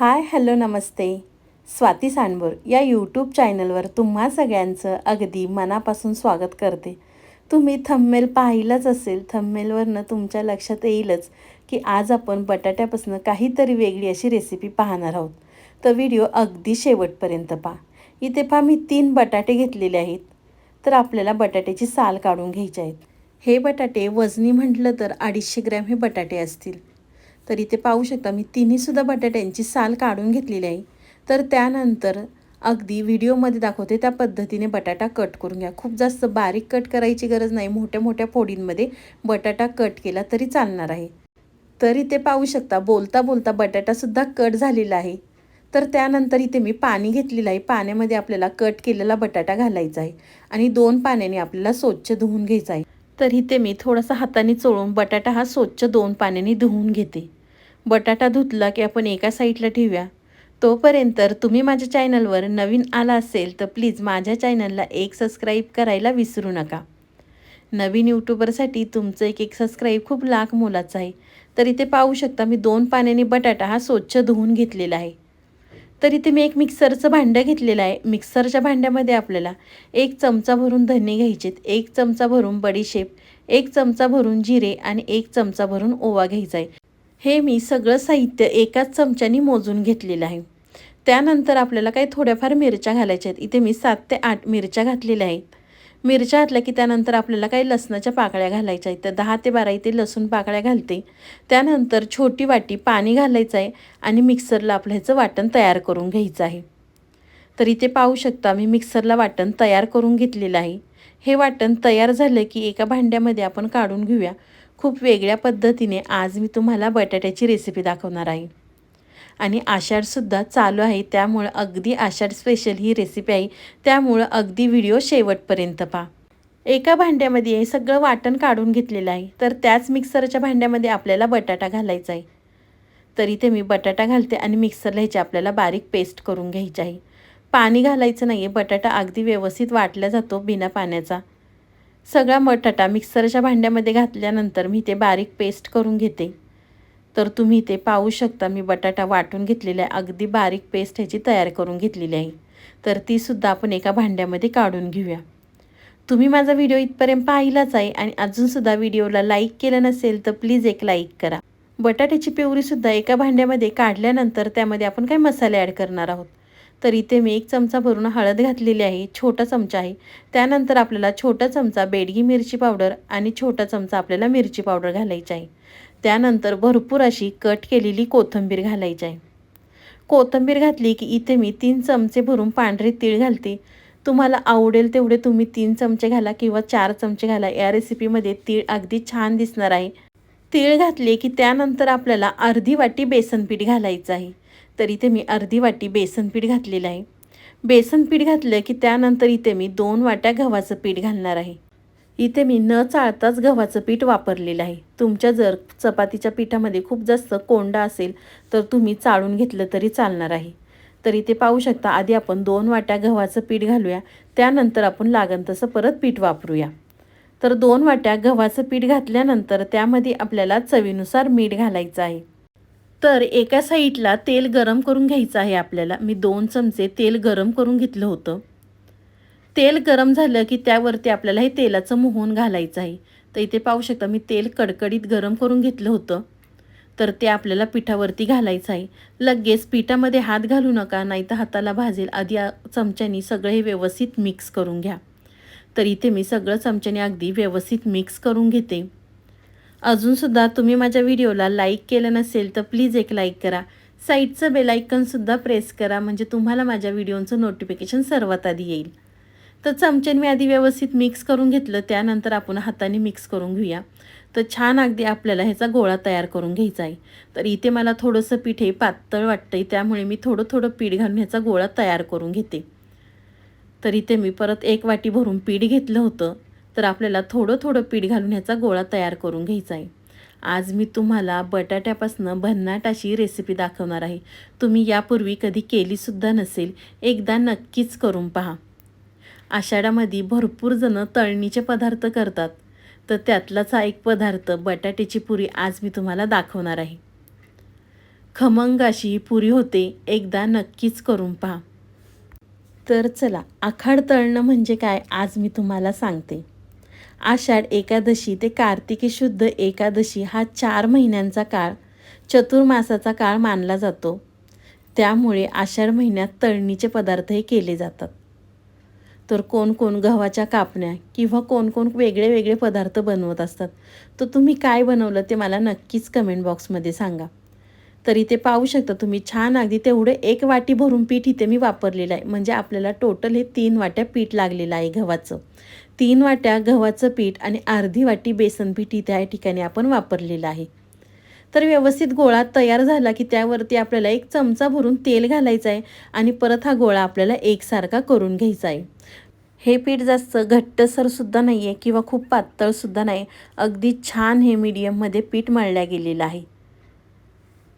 Hi hello नमस्ते. स्वाती सांडबोर या YouTube चॅनलवर तुम्हा सगळ्यांचं अगदी मनापासून स्वागत करते. तुम्ही थंबमेल पाहिलंच असेल थंबमेलवरनं तुमच्या लक्षात येईलच की आज आपण बटाट्यापासून काहीतरी वेगळी अशी रेसिपी पाहणार आहोत. तर व्हिडिओ अगदी शेवटपर्यंत पहा. इथे पहा मी तीन बटाटे घेतलेले आहेत. तर आपल्याला बटाट्याची साल काढून घ्यायची आहेत. हे बटाटे वजनी म्हटलं तर अडीचशे ग्रॅम हे बटाटे असतील. तर इथे पाहू शकता मी तिन्हीसुद्धा बटाट्यांची साल काढून घेतलेली आहे. तर त्यानंतर अगदी व्हिडिओमध्ये दाखवते त्या पद्धतीने बटाटा कट करून घ्या. खूप जास्त बारीक कट करायची गरज नाही मोठ्या मोठ्या फोडींमध्ये बटाटा कट केला तरी चालणार आहे. तर इथे पाहू शकता बोलता बोलता बटाटासुद्धा कट झालेला आहे. तर त्यानंतर इथे मी पाणी घेतलेलं आहे. पाण्यामध्ये आपल्याला कट केलेला बटाटा घालायचा आहे आणि दोन पाण्याने आपल्याला स्वच्छ धुवून घ्यायचा आहे. तर इथे मी थोडासा हाताने चोळून बटाटा हा स्वच्छ दोन पाण्याने धुवून घेते. बटाटा धुतला की आपण एका साईडला ठेवूया. तोपर्यंत तुम्ही माझ्या चॅनलवर नवीन आला असेल तर प्लीज माझ्या चॅनलला एक सबस्क्राईब करायला विसरू नका. नवीन यूट्यूबरसाठी तुमचं एक एक सबस्क्राईब खूप लाख मोलाचं आहे. तर इथे पाहू शकता मी दोन पाण्याने बटाटा हा स्वच्छ धुवून घेतलेला आहे. तर इथे मी एक मिक्सरचं भांडं घेतलेलं आहे. मिक्सरच्या भांड्यामध्ये आपल्याला एक चमचा भरून धने घ्यायचेत एक चमचा भरून बडीशेप एक चमचा भरून जिरे आणि एक चमचा भरून ओवा घ्यायचा आहे. हे मी सगळं साहित्य एकाच चमच्यानी मोजून घेतलेलं आहे. त्यानंतर आपल्याला काही थोड्याफार मिरच्या घालायच्या आहेत. इथे मी सात ते आठ मिरच्या घातलेल्या आहेत. मिरच्या घातल्या की त्यानंतर आपल्याला काही लसणाच्या पाकळ्या घालायच्या आहेत. तर दहा ते बारा इथे लसूण पाकळ्या घालते. त्यानंतर छोटी वाटी पाणी घालायचं आहे आणि मिक्सरला आपलं ह्याचं वाटण तयार करून घ्यायचं आहे. तर इथे पाहू शकता मी मिक्सरला वाटण तयार करून घेतलेलं आहे. हे वाटण तयार झालं की एका भांड्यामध्ये आपण काढून घेऊया. खूप वेगळ्या पद्धतीने आज मी तुम्हाला बटाट्याची रेसिपी दाखवणार आहे. आणि आषाढसुद्धा चालू आहे त्यामुळं अगदी आषाढ स्पेशल ही रेसिपी आहे. त्यामुळं अगदी व्हिडिओ शेवटपर्यंत पहा. एका भांड्यामध्ये सगळं वाटण काढून घेतलेलं आहे. तर त्याच मिक्सरच्या भांड्यामध्ये आपल्याला बटाटा घालायचा आहे. तर इथे मी बटाटा घालते आणि मिक्सरला ह्याची आपल्याला बारीक पेस्ट करून घ्यायची आहे. पाणी घालायचं नाही आहे बटाटा अगदी व्यवस्थित वाटला जातो बिना पाण्याचा. सगळा बटाटा मिक्सरच्या भांड्यामध्ये घातल्यानंतर मी ते बारीक पेस्ट करून घेते. तर तुम्ही ते पाहू शकता मी बटाटा वाटून घेतलेला आहे अगदी बारीक पेस्ट ह्याची तयार करून घेतलेली आहे. तर तीसुद्धा आपण एका भांड्यामध्ये काढून घेऊया. तुम्ही माझा व्हिडिओ इथपर्यंत पाहिलाच आहे आणि अजूनसुद्धा व्हिडिओला लाईक केलं नसेल तर प्लीज एक लाईक करा. बटाट्याची पिवरीसुद्धा एका भांड्यामध्ये काढल्यानंतर त्यामध्ये आपण काही मसाले ॲड करणार आहोत? तर इथे मी एक चमचा भरून हळद घातलेली आहे छोटा चमचा आहे. त्यानंतर आपल्याला छोटा चमचा बेडगी मिरची पावडर आणि छोटा चमचा आपल्याला मिरची पावडर घालायची आहे. त्यानंतर भरपूर अशी कट केलेली कोथिंबीर घालायची आहे. कोथिंबीर घातली की इथे मी तीन चमचे भरून पांढरे तीळ घालते. तुम्हाला आवडेल तेवढे तुम्ही तीन चमचे घाला किंवा चार चमचे घाला. या रेसिपीमध्ये तीळ अगदी छान दिसणार आहे. तीळ घातले की त्यानंतर आपल्याला अर्धी वाटी बेसनपीठ घालायचं आहे. तर इथे मी अर्धी वाटी बेसनपीठ घातलेलं आहे. बेसन पीठ घातलं की त्यानंतर इथे मी दोन वाट्या गव्हाचं पीठ घालणार आहे. इथे मी न चाळताच गव्हाचं पीठ वापरलेलं आहे. तुमच्या जर चपातीच्या पिठामध्ये खूप जास्त कोंडा असेल तर तुम्ही चाळून घेतलं तरी चालणार आहे. तर इथे पाहू शकता आधी आपण दोन वाट्या गव्हाचं पीठ घालूया त्यानंतर आपण लागन तसं परत पीठ वापरूया. तर दोन वाट्या गव्हाचं पीठ घातल्यानंतर त्यामध्ये आपल्याला चवीनुसार मीठ घालायचं आहे. तर एका साईडला तेल गरम करून घ्यायचं आहे आपल्याला. मी दोन चमचे तेल गरम करून घेतलं होतं. तेल गरम झालं की त्यावरती आपल्याला हे तेलाचं मोहन घालायचं आहे. तर इथे पाहू शकता मी तेल कडकडीत गरम करून घेतलं होतं. तर ते आपल्याला पिठावरती घालायचं आहे. लगेच पिठामध्ये हात घालू नका नाही तर हाताला भाजेल. आधी चमच्यानी सगळे हे व्यवस्थित मिक्स करून घ्या. तर इथे मी सगळं चमच्याने अगदी व्यवस्थित मिक्स करून घेते. अजूनसुद्धा तुम्ही माझ्या व्हिडिओला लाईक केलं नसेल तर प्लीज एक लाईक करा. साईडचं बेलायकनसुद्धा प्रेस करा म्हणजे तुम्हाला माझ्या व्हिडिओचं नोटिफिकेशन सर्वात आधी येईल. तर चमच्याने मी आधी व्यवस्थित मिक्स करून घेतलं त्यानंतर आपण हाताने मिक्स करून घेऊया. तर छान अगदी आपल्याला ह्याचा गोळा तयार करून घ्यायचा आहे. तर इथे मला थोडंसं पीठ हे पातळ वाटतं आहे त्यामुळे मी थोडं थोडं पीठ घालून ह्याचा गोळा तयार करून घेते. तर इथे मी परत एक वाटी भरून पीठ घेतलं होतं तर आपल्याला थोडं थोडं पीठ घालून ह्याचा गोळा तयार करून घ्यायचा आहे. आज मी तुम्हाला बटाट्यापासून भन्नाट अशी रेसिपी दाखवणार आहे. तुम्ही यापूर्वी कधी केलीसुद्धा नसेल एकदा नक्कीच करून पहा. आषाढामध्ये भरपूर जणं तळणीचे पदार्थ करतात तर त्यातलाच हा एक पदार्थ बटाट्याची पुरी आज मी तुम्हाला दाखवणार आहे. खमंग अशी ही पुरी होते एकदा नक्कीच करून पहा. तर चला आखाड तळणं म्हणजे काय आज मी तुम्हाला सांगते. आषाढ एकादशी ते कार्तिकी शुद्ध एकादशी हा चार महिन्यांचा काळ चतुर्मासाचा काळ मानला जातो. त्यामुळे आषाढ महिन्यात तळणीचे पदार्थही केले जातात. तर कोण कोण गव्हाच्या कापण्या किंवा कोण कोण वेगळे वेगळे पदार्थ बनवत असतात तर तुम्ही काय बनवलं ते मला नक्कीच कमेंट बॉक्समध्ये सांगा. तर इथे पाहू शकता. तुम्ही छान अगदी तेवढं एक वाटी भरून पीठ इथे मी वापरलेलं आहे. म्हणजे आपल्याला टोटल हे तीन वाट्या पीठ लागलेलं आहे गव्हाचं. तीन वाट्या गव्हाचं पीठ आणि अर्धी वाटी बेसन पीठ इथे या ठिकाणी आपण वापरलेलं आहे. तर व्यवस्थित गोळा तयार झाला की त्यावरती आपल्याला एक चमचा भरून तेल घालायचं आहे आणि परत हा गोळा आपल्याला एकसारखा करून घ्यायचा आहे. हे पीठ जास्त घट्टसरसुद्धा नाही आहे किंवा खूप पातळसुद्धा नाही. अगदी छान हे मीडियममध्ये पीठ मळल्या गेलेलं आहे.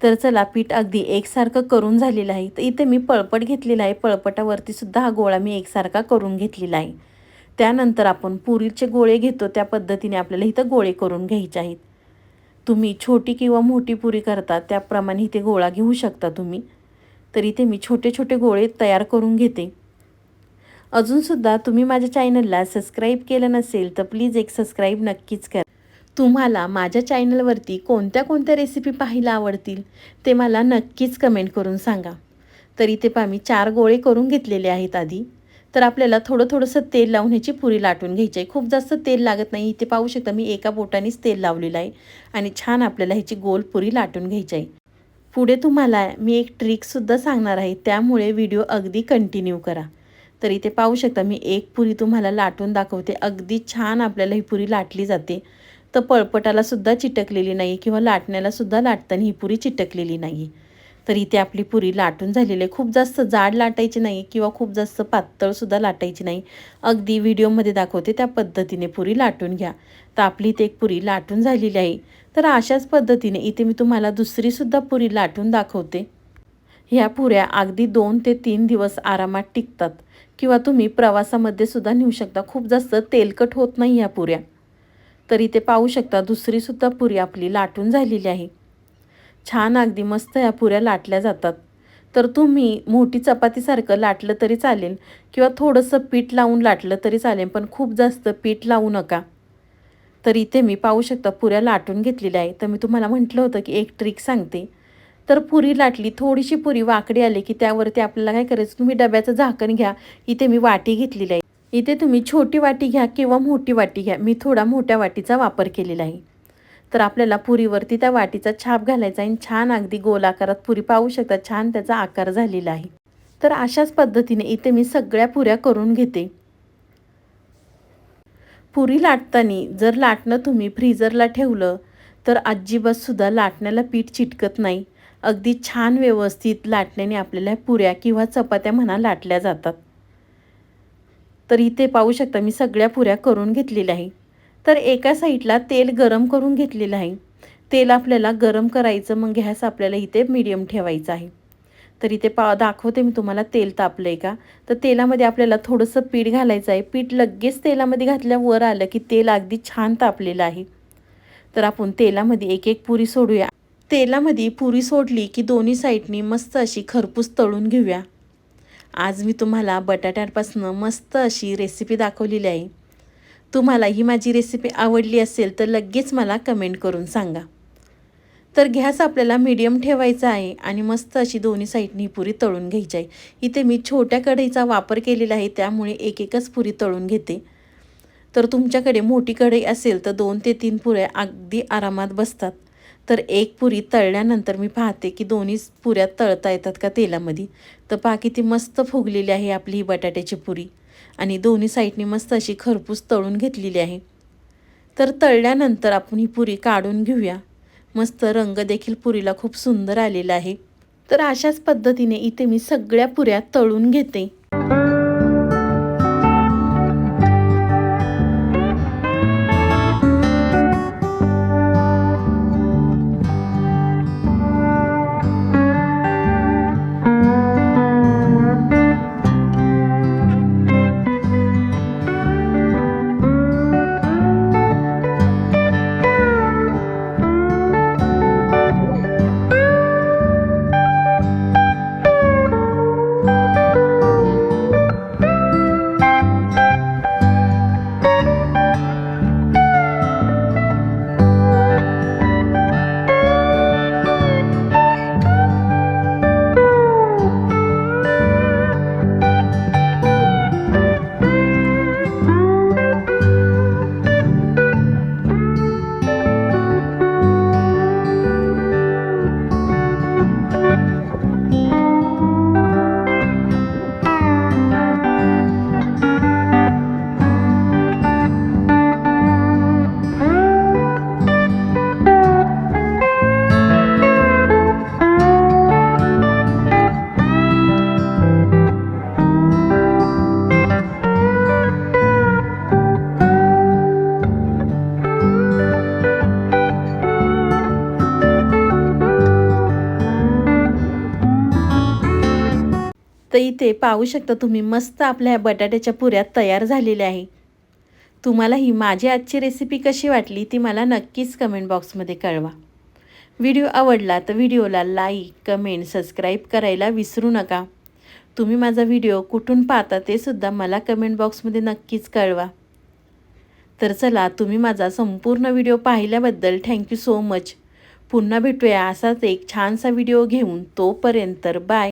तर चला पीठ अगदी एकसारखं करून झालेलं आहे. तर इथे मी पळपट घेतलेला आहे. पळपटावरती सुद्धा हा गोळा मी एकसारखा करून घेतलेला आहे. त्यानंतर आपण पुरीचे गोळे घेतो. त्या पद्धतीने आपल्याला इथं गोळे करून घ्यायचे आहेत. तुम्ही छोटी किंवा मोठी पुरी करता त्याप्रमाणे इथे गोळा घेऊ शकता तुम्ही. तर इथे मी छोटे छोटे गोळे तयार करून घेते. अजूनसुद्धा तुम्ही माझ्या चॅनलला सबस्क्राईब केलं नसेल तर प्लीज एक सबस्क्राईब नक्कीच करा. तुम्हाला माझ्या चॅनलवरती कोणत्या कोणत्या रेसिपी पाहायला आवडतील ते मला नक्कीच कमेंट करून सांगा. तर इथे पहा मी चार गोळे करून घेतलेले आहेत आधी. तर आपल्याला थोडं थोडंसं तेल लावून ह्याची पुरी लाटून घ्यायची आहे. खूप जास्त तेल लागत नाही. इथे पाहू शकता मी एका बोटानेच तेल लावलेलं आहे. आणि छान आपल्याला ह्याची गोल पुरी लाटून घ्यायची आहे. पुढे तुम्हाला मी एक ट्रिकसुद्धा सांगणार आहे. त्यामुळे व्हिडिओ अगदी कंटिन्यू करा. तर इथे पाहू शकता मी एक पुरी तुम्हाला लाटून दाखवते. अगदी छान आपल्याला ही पुरी लाटली जाते. तर पळपटाला सुद्धा चिटकलेली नाही किंवा लाटण्याला सुद्धा लाटताना ही पुरी चिटकलेली नाही. तर इथे आपली पुरी लाटून झालेली आहे. खूप जास्त जाड लाटायची नाही किंवा खूप जास्त पातळसुद्धा लाटायची नाही. अगदी व्हिडिओमध्ये दाखवते त्या पद्धतीने पुरी लाटून घ्या. तर आपली इथे एक पुरी लाटून झालेली आहे. तर अशाच पद्धतीने इथे मी तुम्हाला दुसरीसुद्धा पुरी लाटून दाखवते. ह्या पुऱ्या अगदी दोन ते तीन दिवस आरामात टिकतात. किंवा तुम्ही प्रवासामध्ये सुद्धा नेऊ शकता. खूप जास्त तेलकट होत नाही ह्या पुऱ्या. तर इथे पाहू शकता दुसरीसुद्धा पुरी आपली लाटून झालेली आहे. छान अगदी मस्त या पुऱ्या लाटल्या जातात. तर तुम्ही मोठी चपातीसारखं लाटलं तरी चालेल किंवा थोडंसं पीठ लावून लाटलं तरी चालेल पण खूप जास्त पीठ लावू नका. तर इथे मी पाहू शकता पुऱ्या लाटून घेतलेल्या आहे तर मी तुम्हाला म्हटलं होतं की एक ट्रिक सांगते. तर पुरी लाटली थोडीशी पुरी वाकडी आली की त्यावरती आपल्याला काय करायचं तुम्ही डब्याचं झाकण घ्या. इथे मी वाटी घेतलेली आहे. इथे तुम्ही छोटी वाटी घ्या किंवा मोठी वाटी घ्या. मी थोडा मोठ्या वाटीचा वापर केलेला आहे. तर आपल्याला पुरीवरती त्या वाटीचा छाप घालायचा आणि छान अगदी गोल आकारात पुरी पाहू शकता छान त्याचा आकार झालेला आहे. तर अशाच पद्धतीने इथे मी सगळ्या पुऱ्या करून घेते. पुरी लाटताना जर लाटणं तुम्ही फ्रीजरला ठेवलं तर अजिबातसुद्धा लाटण्याला पीठ चिटकत नाही. अगदी छान व्यवस्थित लाटण्याने आपल्याला पुऱ्या किंवा चपात्या म्हणा लाटल्या जातात. तर इथे पाहू शकता मी सगळ्या पुऱ्या करून घेतलेल्या आहे. तर एका साईडला तेल गरम करून घेतलेलं आहे. तेल आपल्याला गरम करायचं मग गॅस आपल्याला इथे मिडियम ठेवायचं आहे. तर इथे पा दाखवते मी तुम्हाला तेल तापलं आहे का? तर तेलामध्ये आपल्याला थोडंसं पीठ घालायचं आहे. पीठ लगेच तेलामध्ये घातल्यावर आलं की तेल अगदी छान तापलेलं आहे. तर आपण तेलामध्ये एक एक पुरी सोडूया. तेलामध्ये पुरी सोडली की दोन्ही साईडनी मस्त अशी खरपूस तळून घेऊया. आज मी तुम्हाला बटाट्यांपासून मस्त अशी रेसिपी दाखवलेली आहे. तुम्हाला ही माझी रेसिपी आवडली असेल तर लगेच मला कमेंट करून सांगा. तर गॅस आपल्याला मीडियम ठेवायचा आहे आणि मस्त अशी दोन्ही साईडनी पुरी तळून घ्यायची आहे. इथे मी छोट्या कढईचा वापर केलेला आहे त्यामुळे एक एकच पुरी तळून घेते. तर तुमच्याकडे मोठी कढई असेल तर दोन ते तीन पुऱ्या अगदी आरामात बसतात. तर एक पुरी तळल्यानंतर मी पाहते की दोन्ही पुऱ्या तळता येतात का तेलामध्ये. तर पहा किती मस्त फुगलेली आहे आपली ही बटाट्याची पुरी. आणि दोन्ही साईडने मस्त अशी खरपूस तळून घेतलेली आहे. तर तळल्यानंतर आपण ही पुरी काढून घेऊया. मस्त रंग देखील पुरीला खूप सुंदर आलेला आहे. तर अशाच पद्धतीने इथे मी सगळ्या पुऱ्या तळून घेते. इथे पाहू शकता तुम्ही मस्त आपल्या ह्या बटाट्याच्या पुऱ्या तयार झालेल्या आहे. तुम्हाला ही माझी आजची रेसिपी कशी वाटली ती मला नक्कीच कमेंट बॉक्समध्ये कळवा. व्हिडिओ आवडला तर व्हिडिओला लाईक कमेंट सबस्क्राईब करायला विसरू नका. तुम्ही माझा व्हिडिओ कुठून पाहता ते सुद्धा मला कमेंट बॉक्समध्ये नक्कीच कळवा. तर चला तुम्ही माझा संपूर्ण व्हिडिओ पाहिल्याबद्दल थँक्यू सो मच पुन्हा भेटूया असाच एक छानसा व्हिडिओ घेऊन. तोपर्यंत बाय